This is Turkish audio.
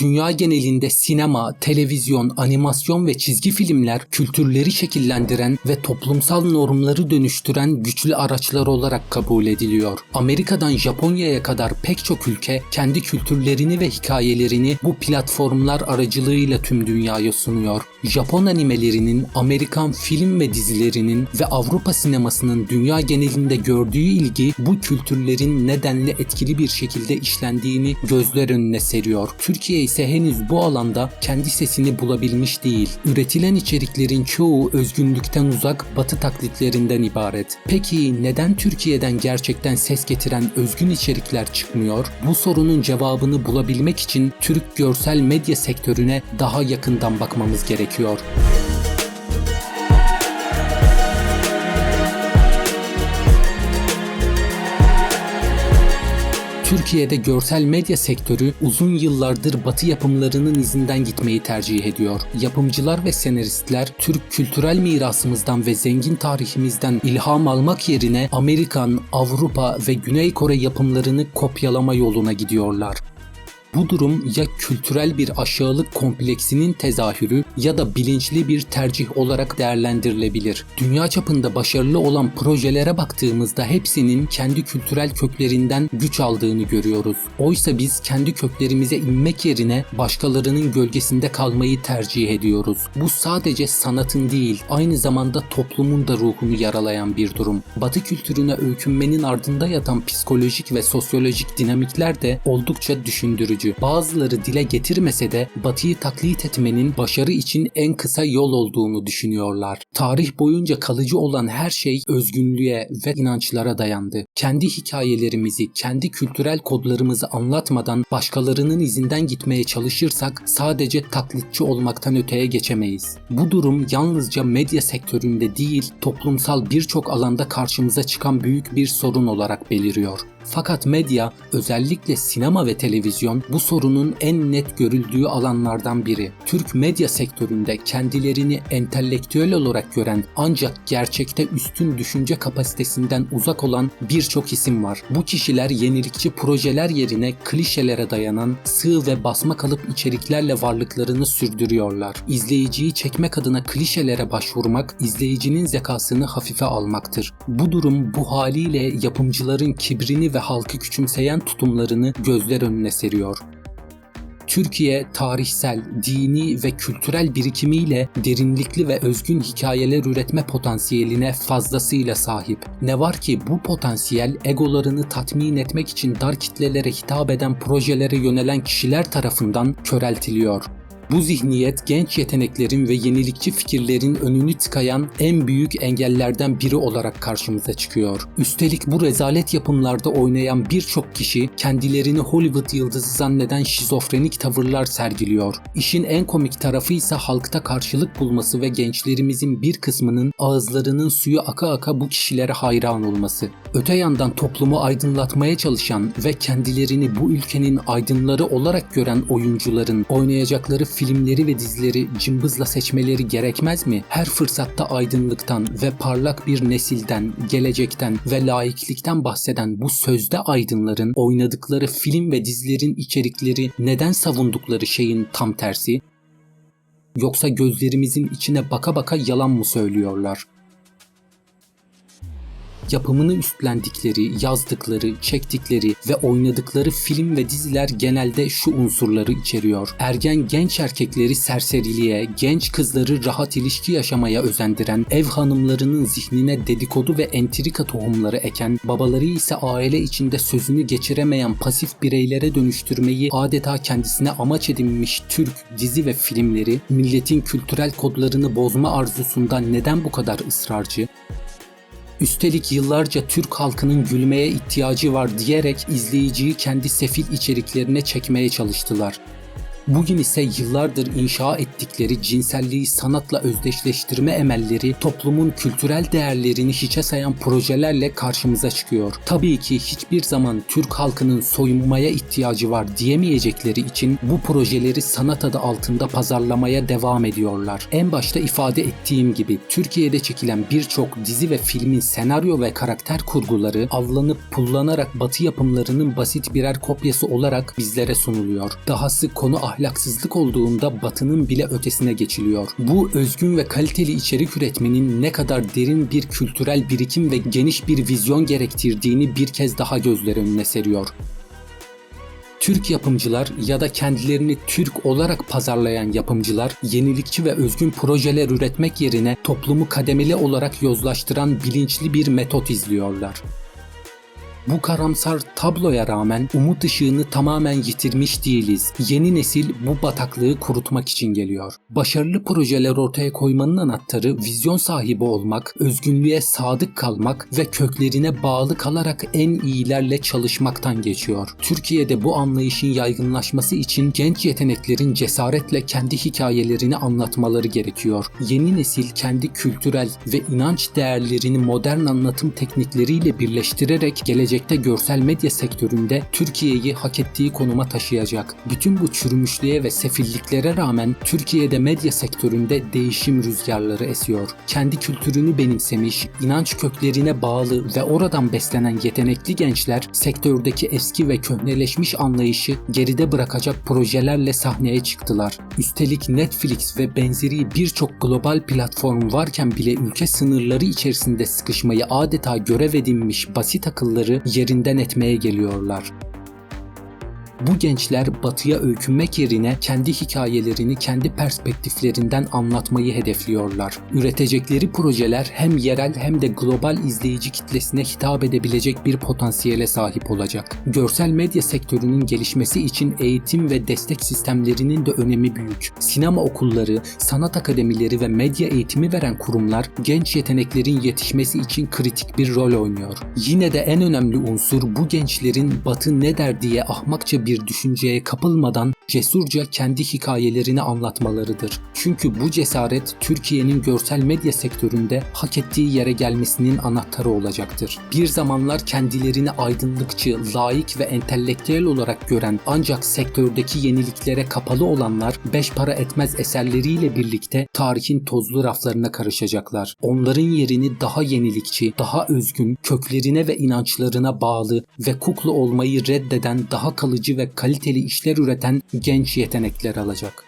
Dünya genelinde sinema, televizyon, animasyon ve çizgi filmler kültürleri şekillendiren ve toplumsal normları dönüştüren güçlü araçlar olarak kabul ediliyor. Amerika'dan Japonya'ya kadar pek çok ülke kendi kültürlerini ve hikayelerini bu platformlar aracılığıyla tüm dünyaya sunuyor. Japon animelerinin, Amerikan film ve dizilerinin ve Avrupa sinemasının dünya genelinde gördüğü ilgi bu kültürlerin nedenle etkili bir şekilde işlendiğini gözler önüne seriyor. Türkiye ise henüz bu alanda kendi sesini bulabilmiş değil. Üretilen içeriklerin çoğu özgünlükten uzak batı taklitlerinden ibaret. Peki neden Türkiye'den gerçekten ses getiren özgün içerikler çıkmıyor? Bu sorunun cevabını bulabilmek için Türk görsel medya sektörüne daha yakından bakmamız gerekiyor. Türkiye'de görsel medya sektörü uzun yıllardır batı yapımlarının izinden gitmeyi tercih ediyor. Yapımcılar ve senaristler Türk kültürel mirasımızdan ve zengin tarihimizden ilham almak yerine Amerikan, Avrupa ve Güney Kore yapımlarını kopyalama yoluna gidiyorlar. Bu durum ya kültürel bir aşağılık kompleksinin tezahürü ya da bilinçli bir tercih olarak değerlendirilebilir. Dünya çapında başarılı olan projelere baktığımızda hepsinin kendi kültürel köklerinden güç aldığını görüyoruz. Oysa biz kendi köklerimize inmek yerine başkalarının gölgesinde kalmayı tercih ediyoruz. Bu sadece sanatın değil, aynı zamanda toplumun da ruhunu yaralayan bir durum. Batı kültürüne öykünmenin ardında yatan psikolojik ve sosyolojik dinamikler de oldukça düşündürücü gücü bazıları dile getirmese de Batı'yı taklit etmenin başarı için en kısa yol olduğunu düşünüyorlar. Tarih boyunca kalıcı olan her şey özgünlüğe ve inançlara dayandı. Kendi hikayelerimizi, kendi kültürel kodlarımızı anlatmadan başkalarının izinden gitmeye çalışırsak sadece taklitçi olmaktan öteye geçemeyiz. Bu durum yalnızca medya sektöründe değil, toplumsal birçok alanda karşımıza çıkan büyük bir sorun olarak beliriyor. Fakat medya, özellikle sinema ve televizyon bu sorunun en net görüldüğü alanlardan biri. Türk medya sektöründe kendilerini entelektüel olarak gören ancak gerçekte üstün düşünce kapasitesinden uzak olan birçok isim var. Bu kişiler yenilikçi projeler yerine klişelere dayanan sığ ve basma kalıp içeriklerle varlıklarını sürdürüyorlar. İzleyiciyi çekmek adına klişelere başvurmak, izleyicinin zekasını hafife almaktır. Bu durum bu haliyle yapımcıların kibrini ve halkı küçümseyen tutumlarını gözler önüne seriyor. Türkiye tarihsel, dini ve kültürel birikimiyle derinlikli ve özgün hikayeler üretme potansiyeline fazlasıyla sahip. Ne var ki bu potansiyel egolarını tatmin etmek için dar kitlelere hitap eden projelere yönelen kişiler tarafından köreltiliyor. Bu zihniyet genç yeteneklerin ve yenilikçi fikirlerin önünü tıkayan en büyük engellerden biri olarak karşımıza çıkıyor. Üstelik bu rezalet yapımlarda oynayan birçok kişi kendilerini Hollywood yıldızı zanneden şizofrenik tavırlar sergiliyor. İşin en komik tarafı ise halkta karşılık bulması ve gençlerimizin bir kısmının ağızlarının suyu aka aka bu kişilere hayran olması. Öte yandan toplumu aydınlatmaya çalışan ve kendilerini bu ülkenin aydınları olarak gören oyuncuların oynayacakları filmleri ve dizileri cımbızla seçmeleri gerekmez mi? Her fırsatta aydınlıktan ve parlak bir nesilden, gelecekten ve laiklikten bahseden bu sözde aydınların oynadıkları film ve dizilerin içerikleri neden savundukları şeyin tam tersi? Yoksa gözlerimizin içine baka baka yalan mı söylüyorlar? Yapımını üstlendikleri, yazdıkları, çektikleri ve oynadıkları film ve diziler genelde şu unsurları içeriyor. Ergen genç erkekleri serseriliğe, genç kızları rahat ilişki yaşamaya özendiren, ev hanımlarının zihnine dedikodu ve entrika tohumları eken, babaları ise aile içinde sözünü geçiremeyen pasif bireylere dönüştürmeyi adeta kendisine amaç edinmiş Türk dizi ve filmleri milletin kültürel kodlarını bozma arzusundan neden bu kadar ısrarcı? Üstelik yıllarca Türk halkının gülmeye ihtiyacı var diyerek izleyiciyi kendi sefil içeriklerine çekmeye çalıştılar. Bugün ise yıllardır inşa ettikleri cinselliği sanatla özdeşleştirme emelleri toplumun kültürel değerlerini hiçe sayan projelerle karşımıza çıkıyor. Tabii ki hiçbir zaman Türk halkının soyunmaya ihtiyacı var diyemeyecekleri için bu projeleri sanat adı altında pazarlamaya devam ediyorlar. En başta ifade ettiğim gibi Türkiye'de çekilen birçok dizi ve filmin senaryo ve karakter kurguları avlanıp pullanarak batı yapımlarının basit birer kopyası olarak bizlere sunuluyor. Dahası konu ahlaksızlık olduğunda batının bile ötesine geçiliyor. Bu özgün ve kaliteli içerik üretmenin ne kadar derin bir kültürel birikim ve geniş bir vizyon gerektirdiğini bir kez daha gözler önüne seriyor. Türk yapımcılar ya da kendilerini Türk olarak pazarlayan yapımcılar yenilikçi ve özgün projeler üretmek yerine toplumu kademeli olarak yozlaştıran bilinçli bir metot izliyorlar. Bu karamsar tabloya rağmen umut ışığını tamamen yitirmiş değiliz. Yeni nesil bu bataklığı kurutmak için geliyor. Başarılı projeler ortaya koymanın anahtarı vizyon sahibi olmak, özgünlüğe sadık kalmak ve köklerine bağlı kalarak en iyilerle çalışmaktan geçiyor. Türkiye'de bu anlayışın yaygınlaşması için genç yeteneklerin cesaretle kendi hikayelerini anlatmaları gerekiyor. Yeni nesil kendi kültürel ve inanç değerlerini modern anlatım teknikleriyle birleştirerek gelecek gelecekte görsel medya sektöründe Türkiye'yi hak ettiği konuma taşıyacak. Bütün bu çürümüşlüğe ve sefilliklere rağmen Türkiye'de medya sektöründe değişim rüzgarları esiyor. Kendi kültürünü benimsemiş, inanç köklerine bağlı ve oradan beslenen yetenekli gençler sektördeki eski ve köhneleşmiş anlayışı geride bırakacak projelerle sahneye çıktılar. Üstelik Netflix ve benzeri birçok global platform varken bile ülke sınırları içerisinde sıkışmayı adeta görev edinmiş basit akılları yerinden etmeye geliyorlar. Bu gençler batıya öykünmek yerine kendi hikayelerini kendi perspektiflerinden anlatmayı hedefliyorlar. Üretecekleri projeler hem yerel hem de global izleyici kitlesine hitap edebilecek bir potansiyele sahip olacak. Görsel medya sektörünün gelişmesi için eğitim ve destek sistemlerinin de önemi büyük. Sinema okulları, sanat akademileri ve medya eğitimi veren kurumlar genç yeteneklerin yetişmesi için kritik bir rol oynuyor. Yine de en önemli unsur bu gençlerin batı ne der diye ahmakça bir düşünceye kapılmadan cesurca kendi hikayelerini anlatmalarıdır. Çünkü bu cesaret Türkiye'nin görsel medya sektöründe hak ettiği yere gelmesinin anahtarı olacaktır. Bir zamanlar kendilerini aydınlıkçı, layık ve entelektüel olarak gören ancak sektördeki yeniliklere kapalı olanlar beş para etmez eserleriyle birlikte tarihin tozlu raflarına karışacaklar. Onların yerini daha yenilikçi, daha özgün, köklerine ve inançlarına bağlı ve kukla olmayı reddeden daha kalıcı ve kaliteli işler üreten genç yetenekler alacak.